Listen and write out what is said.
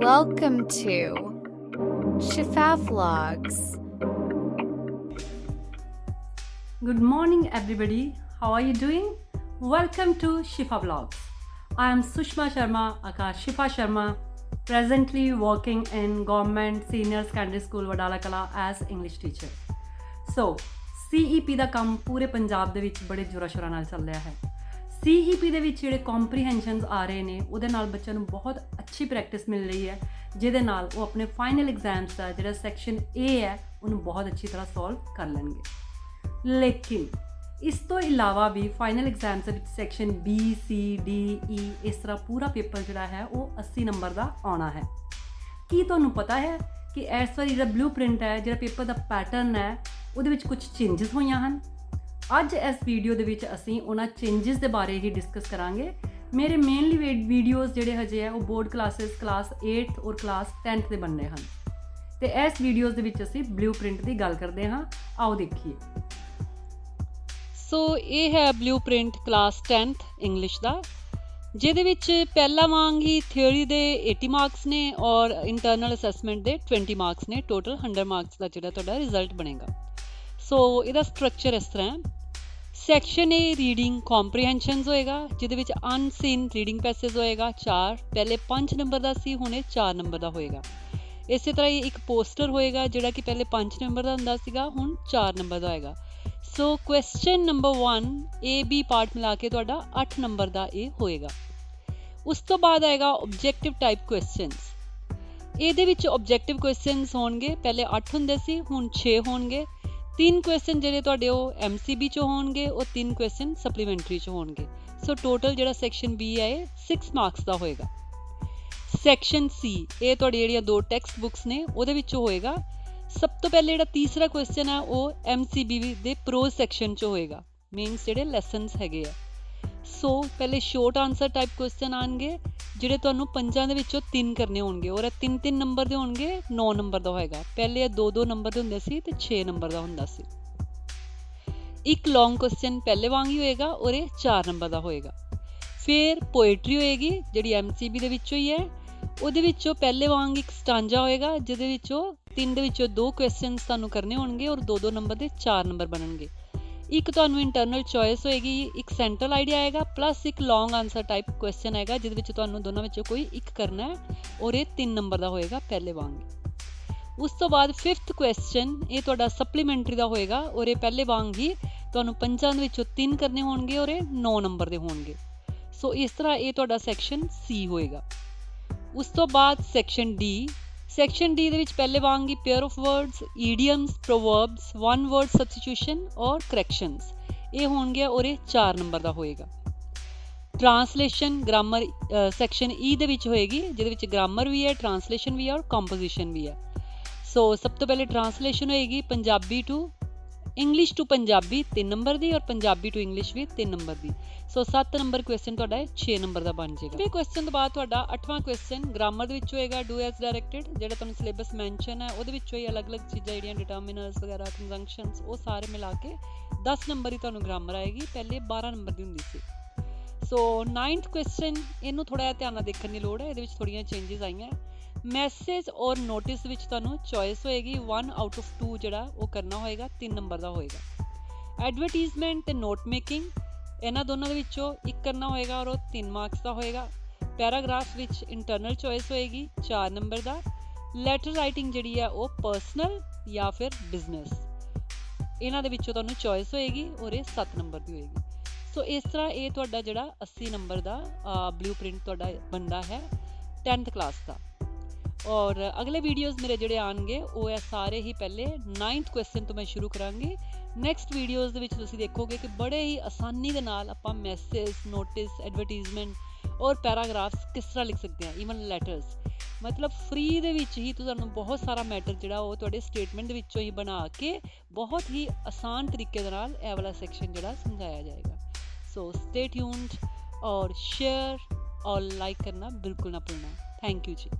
Welcome to Shifa Vlogs. Good morning, everybody. How are you doing? Welcome to Shifa Vlogs. I am Sushma Sharma, aka Shifa Sharma, presently working in Government Senior Secondary School Wadala Kala as English teacher. So, CEP ਦਾ ਕੰਮ ਪੂਰੇ ਪੰਜਾਬ ਦੇ ਵਿੱਚ ਬੜੇ ਜੋਰਾਂ ਸ਼ੋਰਾਂ ਨਾਲ ਚੱਲ ਰਿਹਾ ਹੈ CEP ਦੇ ਵਿੱਚ ਜਿਹੜੇ ਕੰਪਰੀਹੈਂਸ਼ਨਸ ਆ ਰਹੇ ਨੇ, ਉਹਦੇ ਨਾਲ ਬੱਚਿਆਂ ਨੂੰ ਬਹੁਤ ਅੱਛੀ ਪ੍ਰੈਕਟਿਸ ਮਿਲ ਰਹੀ ਹੈ, ਜਿਹਦੇ ਨਾਲ ਉਹ ਆਪਣੇ ਫਾਈਨਲ ਐਗਜ਼ਾਮਸ ਦਾ ਜਿਹੜਾ ਸੈਕਸ਼ਨ A ਹੈ, ਉਹਨੂੰ ਬਹੁਤ ਅੱਛੀ ਤਰ੍ਹਾਂ ਸੋਲਵ ਕਰ ਲੈਣਗੇ। ਲੇਕਿਨ ਇਸ ਤੋਂ ਇਲਾਵਾ ਵੀ ਫਾਈਨਲ ਐਗਜ਼ਾਮਸ ਦੇ ਵਿੱਚ section B, C, D E ਇਸ ਤਰ੍ਹਾਂ ਪੂਰਾ ਪੇਪਰ ਜਿਹੜਾ ਹੈ, ਉਹ 80 ਨੰਬਰ ਦਾ ਆਉਣਾ ਹੈ। ਕੀ ਤੁਹਾਨੂੰ ਪਤਾ ਹੈ ਕਿ ਇਸ ਵਾਰੀ ਜਿਹੜਾ ਬਲੂਪ੍ਰਿੰਟ ਹੈ, ਜਿਹੜਾ ਪੇਪਰ ਦਾ ਪੈਟਰਨ ਹੈ, ਉਹਦੇ ਵਿੱਚ ਕੁਝ ਚੇਂਜਸ ਹੋਈਆਂ ਹਨ? ਅੱਜ ਇਸ ਵੀਡੀਓ ਦੇ ਵਿੱਚ ਅਸੀਂ ਉਹਨਾਂ ਚੇਂਜਸ ਦੇ ਬਾਰੇ ਹੀ ਡਿਸਕਸ ਕਰਾਂਗੇ। ਮੇਰੇ ਮੇਨਲੀ ਵੀਡੀਓਜ਼ ਜਿਹੜੇ ਹਜੇ ਹੈ, ਉਹ ਬੋਰਡ ਕਲਾਸਿਸ ਕਲਾਸ 8th ਔਰ ਕਲਾਸ 10th ਦੇ ਬਣਨੇ ਹਨ। ਤੇ ਇਸ ਵੀਡੀਓਜ਼ ਦੇ ਵਿੱਚ ਅਸੀਂ ਬਲੂਪ੍ਰਿੰਟ ਦੀ ਗੱਲ ਕਰਦੇ ਹਾਂ। ਆਓ ਦੇਖੀਏ। ਸੋ ਇਹ ਹੈ ਬਲੂਪ੍ਰਿੰਟ ਕਲਾਸ 10th ਇੰਗਲਿਸ਼ ਦਾ, ਜਿਹਦੇ ਵਿੱਚ ਪਹਿਲਾ ਵਾਂਗ ਹੀ ਥਿਉਰੀ ਦੇ 80 ਮਾਰਕਸ ਨੇ ਔਰ ਇੰਟਰਨਲ ਅਸੈਸਮੈਂਟ ਦੇ 20 ਮਾਰਕਸ ਨੇ। ਟੋਟਲ 100 ਮਾਰਕਸ ਦਾ ਜਿਹੜਾ ਤੁਹਾਡਾ ਰਿਜ਼ਲਟ ਬਣੇਗਾ। ਸੋ ਇਹਦਾ ਸਟਰਕਚਰ ਇਸ ਤਰ੍ਹਾਂ ਹੈ। ਸੈਕਸ਼ਨ A ਰੀਡਿੰਗ ਕੰਪਰੀਹੈਂਸ਼ਨਸ ਹੋਏਗਾ, ਜਿਹਦੇ ਵਿੱਚ ਅਨਸੀਨ ਰੀਡਿੰਗ ਪੈਸੇਜ ਹੋਏਗਾ 4 ਪਹਿਲੇ 5 ਨੰਬਰ ਦਾ ਸੀ, ਹੁਣ ਇਹ 4 ਨੰਬਰ ਦਾ ਹੋਏਗਾ। ਇਸੇ ਤਰ੍ਹਾਂ ਇਹ ਇੱਕ ਪੋਸਟਰ ਹੋਏਗਾ, ਜਿਹੜਾ ਕਿ ਪਹਿਲੇ 5 ਨੰਬਰ ਦਾ ਹੁੰਦਾ ਸੀਗਾ, ਹੁਣ 4 ਨੰਬਰ ਦਾ ਹੋਏਗਾ। So question number 1 A, B part ਮਿਲਾ ਕੇ ਤੁਹਾਡਾ 8 ਨੰਬਰ ਦਾ ਇਹ ਹੋਏਗਾ। ਉਸ ਤੋਂ ਬਾਅਦ ਆਏਗਾ ਆਬਜੈਕਟਿਵ ਟਾਈਪ ਕੁਐਸਚਨਸ ਇਹਦੇ ਵਿੱਚ ਆਬਜੈਕਟਿਵ ਕੁਐਸਚਨਸ ਹੋਣਗੇ, ਪਹਿਲੇ 8 ਹੁੰਦੇ ਸੀ, ਹੁਣ 6 ਹੋਣਗੇ। ਤਿੰਨ ਕੁਐਸਚਨ ਜਿਹੜੇ ਤੁਹਾਡੇ ਉਹ MCB ਚੋਂ ਹੋਣਗੇ, ਉਹ ਤਿੰਨ ਕੁਐਸਚਨ ਸਪਲੀਮੈਂਟਰੀ ਚੋਂ ਹੋਣਗੇ। ਸੋ ਟੋਟਲ ਜਿਹੜਾ ਸੈਕਸ਼ਨ B ਹੈ, ਇਹ 6 ਮਾਰਕਸ ਦਾ ਹੋਏਗਾ। ਸੈਕਸ਼ਨ C, ਇਹ ਤੁਹਾਡੀ ਜਿਹੜੀਆਂ ਦੋ ਟੈਕਸਟ ਬੁੱਕਸ ਨੇ, ਉਹਦੇ ਵਿੱਚੋਂ ਹੋਏਗਾ। ਸਭ ਤੋਂ ਪਹਿਲੇ ਜਿਹੜਾ ਤੀਸਰਾ ਕੁਐਸਚਨ ਹੈ, ਉਹ MCB ਦੇ ਪ੍ਰੋ ਸੈਕਸ਼ਨ ਚ ਹੋਏਗਾ। ਮੀਨਸ ਜਿਹੜੇ ਲੈਸਨਸ ਹੈਗੇ ਆ। ਸੋ ਪਹਿਲੇ ਸ਼ਾਰਟ ਆਨਸਰ ਟਾਈਪ ਕੁਐਸਚਨ ਆਣਗੇ ਜਿਹੜੇ ਤੁਹਾਨੂੰ ਪੰਜਾਂ ਦੇ ਵਿੱਚੋਂ ਤਿੰਨ ਕਰਨੇ ਹੋਣਗੇ, ਔਰ ਇਹ ਤਿੰਨ ਤਿੰਨ ਨੰਬਰ ਦੇ ਹੋਣਗੇ 9 ਨੰਬਰ ਦਾ ਹੋਏਗਾ। ਪਹਿਲੇ ਇਹ 2 2 ਨੰਬਰ ਦੇ ਹੁੰਦੇ ਸੀ ਤੇ 6 ਨੰਬਰ ਦਾ ਹੁੰਦਾ ਸੀ। ਇੱਕ ਲੌਂਗ ਕੁਐਸਚਨ ਪਹਿਲੇ ਵਾਂਗ ਹੀ ਹੋਏਗਾ, ਔਰ ਇਹ 4 ਨੰਬਰ ਦਾ ਹੋਏਗਾ। ਫਿਰ ਪੋਇਟਰੀ ਹੋਏਗੀ, ਜਿਹੜੀ MCB ਦੇ ਵਿੱਚੋਂ ਹੀ ਹੈ। ਉਹਦੇ ਵਿੱਚੋਂ ਪਹਿਲੇ ਵਾਂਗ ਇੱਕ ਸਟਾਂਜਾ ਹੋਏਗਾ, ਜਿਹਦੇ ਵਿੱਚੋਂ ਤਿੰਨ ਦੇ ਵਿੱਚੋਂ ਦੋ ਕੁਐਸਚਨਸ ਤੁਹਾਨੂੰ ਕਰਨੇ ਹੋਣਗੇ, ਔਰ ਦੋ ਦੋ ਨੰਬਰ ਦੇ 4 ਨੰਬਰ ਬਣਨਗੇ। ਇੱਕ ਤੁਹਾਨੂੰ ਇੰਟਰਨਲ ਚੋਇਸ ਹੋਏਗੀ, ਇੱਕ ਸੈਂਟਰਲ ਆਈਡੀਆ ਆਏਗਾ ਪਲੱਸ ਇੱਕ ਲੌਂਗ ਆਨਸਰ ਟਾਈਪ ਕੁਐਸਚਨ ਆਏਗਾ, ਜਿਹਦੇ ਵਿੱਚ ਤੁਹਾਨੂੰ ਦੋਨਾਂ ਵਿੱਚੋਂ ਕੋਈ ਇੱਕ ਕਰਨਾ ਹੈ ਔਰ ਇਹ 3 ਨੰਬਰ ਦਾ ਹੋਏਗਾ ਪਹਿਲੇ ਵਾਂਗ। ਉਸ ਤੋਂ ਬਾਅਦ 5th ਕੁਐਸਚਨ ਇਹ ਤੁਹਾਡਾ ਸਪਲੀਮੈਂਟਰੀ ਦਾ ਹੋਏਗਾ ਔਰ ਇਹ ਪਹਿਲੇ ਵਾਂਗ ਹੀ ਤੁਹਾਨੂੰ ਪੰਜਾਂ ਦੇ ਵਿੱਚੋਂ 3 ਕਰਨੇ ਹੋਣਗੇ ਔਰ ਇਹ 9 ਨੰਬਰ ਦੇ ਹੋਣਗੇ। ਸੋ ਇਸ ਤਰ੍ਹਾਂ ਇਹ ਤੁਹਾਡਾ ਸੈਕਸ਼ਨ ਸੀ ਹੋਏਗਾ। ਉਸ ਤੋਂ ਬਾਅਦ ਸੈਕਸ਼ਨ ਡੀ ਸੈਕਸ਼ਨ ਡੀ ਦੇ ਵਿੱਚ ਪਹਿਲੇ ਵਾਂਗ ਹੀ pair of words idioms proverbs one word substitution ਔਰ ਕਰੈਕਸ਼ਨਸ ਇਹ ਹੋਣਗੇ ਔਰ ਇਹ 4 ਨੰਬਰ ਦਾ ਹੋਏਗਾ। ਟ੍ਰਾਂਸਲੇਸ਼ਨ ਗ੍ਰਾਮਰ ਸੈਕਸ਼ਨ ਈ ਦੇ ਵਿੱਚ ਹੋਏਗੀ, ਜਿਹਦੇ ਵਿੱਚ ਗ੍ਰਾਮਰ ਵੀ ਹੈ ਟ੍ਰਾਂਸਲੇਸ਼ਨ ਵੀ ਹੈ ਔਰ ਕੰਪੋਜੀਸ਼ਨ ਵੀ ਹੈ। ਸੋ ਸਭ ਤੋਂ ਪਹਿਲੇ ਟ੍ਰਾਂਸਲੇਸ਼ਨ ਹੋਏਗੀ Punjabi to English to Punjabi 3 number ਦੀ ਔਰ ਪੰਜਾਬੀ ਟੂ ਇੰਗਲਿਸ਼ ਵੀ 3 ਨੰਬਰ ਦੀ। ਸੋ 7 ਨੰਬਰ ਕੁਐਸਚਨ ਤੁਹਾਡਾ 6 ਨੰਬਰ ਦਾ ਬਣ ਜਾਏਗਾ। ਫਿਰ ਕੁਐਸਚਨ ਤੋਂ ਬਾਅਦ ਤੁਹਾਡਾ 8ਵਾਂ ਕੁਐਸਚਨ ਗ੍ਰਾਮਰ ਦੇ ਵਿੱਚ ਹੋਏਗਾ ਡੂ ਐਸ ਡਾਇਰੈਕਟਡ ਜਿਹੜਾ ਤੁਹਾਨੂੰ ਸਿਲੇਬਸ ਮੈਂਸ਼ਨ ਹੈ, ਉਹਦੇ ਵਿੱਚੋਂ ਹੀ ਅਲੱਗ-ਅਲੱਗ ਚੀਜ਼ਾਂ ਜਿਹੜੀਆਂ ਡਿਟਰਮੀਨਰਸ ਵਗੈਰਾ ਕੰਜੰਕਸ਼ਨਸ ਉਹ ਸਾਰੇ ਮਿਲਾ ਕੇ 10 ਨੰਬਰ ਹੀ ਤੁਹਾਨੂੰ ਗ੍ਰਾਮਰ ਆਏਗੀ। ਪਹਿਲੇ 12 ਨੰਬਰ ਦੀ ਹੁੰਦੀ ਸੀ। ਸੋ 9th ਕੁਐਸਚਨ ਇਹਨੂੰ ਥੋੜਾ ਜਿਹਾ ਧਿਆਨ ਨਾਲ ਦੇਖਣ ਦੀ ਲੋੜ ਹੈ, ਇਹਦੇ ਵਿੱਚ ਥੋੜੀਆਂ ਚੇਂਜਸ ਆਈਆਂ ਮੈਸੇਜ ਔਰ ਨੋਟਿਸ ਵਿੱਚ ਤੁਹਾਨੂੰ ਚੋਇਸ ਹੋਏਗੀ 1 ਆਊਟ ਆਫ 2 ਜਿਹੜਾ ਉਹ ਕਰਨਾ ਹੋਏਗਾ 3 ਨੰਬਰ ਦਾ ਹੋਏਗਾ। ਐਡਵਰਟਾਈਜ਼ਮੈਂਟ ਤੇ ਨੋਟ ਮੇਕਿੰਗ ਇਹਨਾਂ ਦੋਨਾਂ ਦੇ ਵਿੱਚੋਂ ਇੱਕ ਕਰਨਾ ਹੋਏਗਾ ਔਰ ਉਹ 3 ਮਾਰਕਸ ਦਾ ਹੋਏਗਾ। ਪੈਰਾਗ੍ਰਾਫ ਵਿੱਚ ਇੰਟਰਨਲ ਚੋਇਸ ਹੋਏਗੀ 4 ਨੰਬਰ ਦਾ। ਲੈਟਰ ਰਾਈਟਿੰਗ ਜਿਹੜੀ ਆ ਉਹ ਪਰਸਨਲ ਜਾਂ ਫਿਰ ਬਿਜ਼ਨਸ ਇਹਨਾਂ ਦੇ ਵਿੱਚੋਂ ਤੁਹਾਨੂੰ ਚੋਇਸ ਹੋਏਗੀ ਔਰ ਇਹ 7 ਨੰਬਰ ਦੀ ਹੋਏਗੀ। ਸੋ ਇਸ ਤਰ੍ਹਾਂ ਇਹ ਤੁਹਾਡਾ ਜਿਹੜਾ 80 ਨੰਬਰ ਦਾ ਬਲੂਪ੍ਰਿੰਟ ਤੁਹਾਡਾ ਬਣਦਾ ਹੈ 10th ਕਲਾਸ ਦਾ। ਔਰ ਅਗਲੇ ਵੀਡੀਓਜ਼ ਮੇਰੇ ਜਿਹੜੇ ਆਣਗੇ ਉਹ ਹੈ ਸਾਰੇ ਹੀ ਪਹਿਲੇ 9th ਕੁਐਸਚਨ ਤੋਂ ਮੈਂ ਸ਼ੁਰੂ ਕਰਾਂਗੀ। ਨੈਕਸਟ ਵੀਡੀਓਜ਼ ਦੇ ਵਿੱਚ ਤੁਸੀਂ ਦੇਖੋਗੇ ਕਿ ਬੜੇ ਹੀ ਆਸਾਨੀ ਦੇ ਨਾਲ ਆਪਾਂ ਮੈਸੇਜ ਨੋਟਿਸ ਐਡਵਰਟਾਈਜ਼ਮੈਂਟ ਔਰ ਪੈਰਾਗ੍ਰਾਫਸ ਕਿਸ ਤਰ੍ਹਾਂ ਲਿਖ ਸਕਦੇ ਹਾਂ ਈਵਨ ਲੈਟਰਸ ਮਤਲਬ ਫ੍ਰੀ ਦੇ ਵਿੱਚ ਹੀ ਤੁਹਾਨੂੰ ਬਹੁਤ ਸਾਰਾ ਮੈਟਰ ਜਿਹੜਾ ਉਹ ਤੁਹਾਡੇ ਸਟੇਟਮੈਂਟ ਦੇ ਵਿੱਚੋਂ ਹੀ ਬਣਾ ਕੇ ਬਹੁਤ ਹੀ ਆਸਾਨ ਤਰੀਕੇ ਦੇ ਨਾਲ ਇਹ ਵਾਲਾ ਸੈਕਸ਼ਨ ਜਿਹੜਾ ਸਮਝਾਇਆ ਜਾਏਗਾ। ਸੋ ਸਟੇ ਟਿਊਨਡ ਔਰ ਸ਼ੇਅਰ ਔਰ ਲਾਈਕ ਕਰਨਾ ਬਿਲਕੁਲ ਨਾ ਭੁੱਲਣਾ ਥੈਂਕ ਯੂ ਜੀ